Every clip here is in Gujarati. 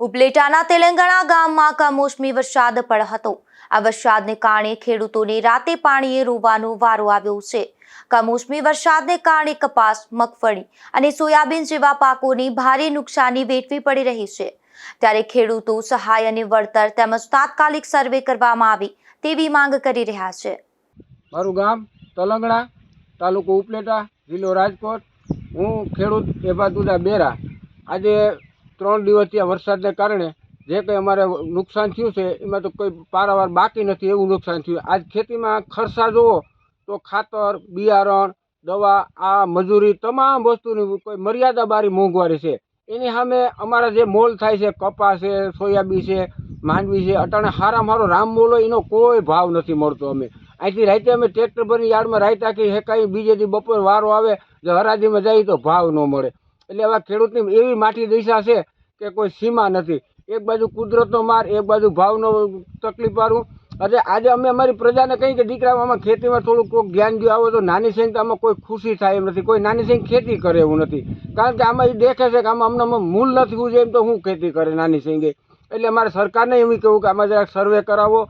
ઉપલેટાના તેલંગાણા ગામમાં કમોસમી વરસાદ પડ્યો હતો આ વરસાદને કારણે ખેડૂતોને રાતે પાણીએ રોવાનો વારો આવ્યો છે. કમોસમી વરસાદને કારણે કપાસ, મગફળી અને સોયાબીન જેવા પાકોની ભારે નુકસાની વેઠવી પડી રહી છે. ત્યારે ખેડૂતો સહાય અને વળતર તેમજ તાત્કાલિક સર્વે કરવામાં આવે તેવી માંગ કરી રહ્યા છે. મારું ગામ તલંગણા, તાલુકો ઉપલેટા, જિલ્લો રાજકોટ. હું ખેડૂત એભાદુદા બેરા. આજે ત્રણ દિવસથી આ વરસાદને કારણે જે કંઈ અમારે નુકસાન થયું છે, એમાં તો કોઈ પારાવાર બાકી નથી એવું નુકસાન થયું. આજ ખેતીમાં ખર્ચા જુઓ તો ખાતર, બિયારણ, દવા, આ, મજૂરી તમામ વસ્તુની કોઈ મર્યાદા બારી મોંઘવારી છે. એની સામે અમારા જે મોલ થાય છે કપાસ છે, સોયાબીન છે, માંડવી છે, અટાણે હારામાં હારો રામ મોલ હોય એનો કોઈ ભાવ નથી મળતો અમે. અહીંથી રાતે અમે ટ્રેક્ટર ભરીને યાર્ડમાં રાયતા કે હે કાંઈ બીજેથી બપોર વારો આવે, જે હરાજીમાં જઈએ તો ભાવ ન મળે. એટલે આવા ખેડૂતની એવી માટી દિશા છે કે કોઈ સીમા નથી. એક બાજુ કુદરતનો માર, એક બાજુ ભાવનો તકલીફ વાળું. એટલે આજે અમે અમારી પ્રજાને કહીએ કે દીકરા આમાં ખેતીમાં થોડુંક કોઈક ધ્યાન દો આવો તો નાની સંખ્યા આમાં કોઈ ખુશી થાય એમ નથી. કોઈ નાની સિંહ ખેતી કરે એવું નથી. કારણ કે આમાં એ દેખે છે કે આમાં અમને મૂલ નથી ઉજે એમ તો હું ખેતી કરે નાની સિંહે એટલે અમારે સરકારને એવું કહેવું કે આમાં જરાક સર્વે કરાવો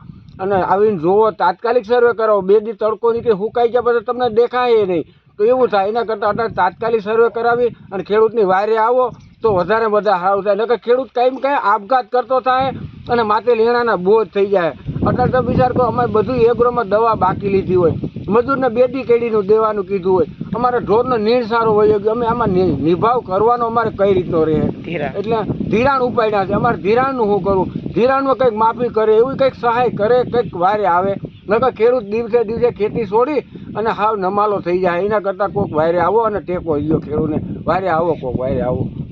અને આવીને જોવો તાત્કાલિક સર્વે કરાવો. બે દી તડકો નીકળે, હુકાઈ ગયા પછી તમને દેખાય નહીં. તો એવું થાય એના કરતાં અત્યારે તાત્કાલિક સર્વે કરાવી અને ખેડૂતની વારે આવો તો વધારે બધા સારું થાય. નકર ખેડૂત કાંઈ કાંઈ આપઘાત કરતો થાય અને માથે લેણાના બોજ થઈ જાય. અત્યારે તો વિચાર કરો અમારે બધું એગ્રોમાં દવા બાકી લીધી હોય. મજૂરને બે દી કેડીનું દેવાનું કીધું હોય. અમારે ઢોરનો નીણ સારો હોય ગયો. અમે આમાં નિભાવ કરવાનો અમારે કઈ રીતનો રહે? એટલે ધિરાણ ઉપાડ્યા છે. અમારે ધિરાણનું શું કરવું ધિરાણમાં કંઈક માફી કરે એવી કંઈક સહાય કરે કંઈક વારે આવે. નકર ખેડૂત દિવસે દિવસે ખેતી છોડી અને હાવ નમાલો થઈ જાય. એના કરતાં કોઈક વાયરે આવો અને ટેકો લ્યો ખેડૂતને વાયરે આવો કોઈક વાયરે આવો.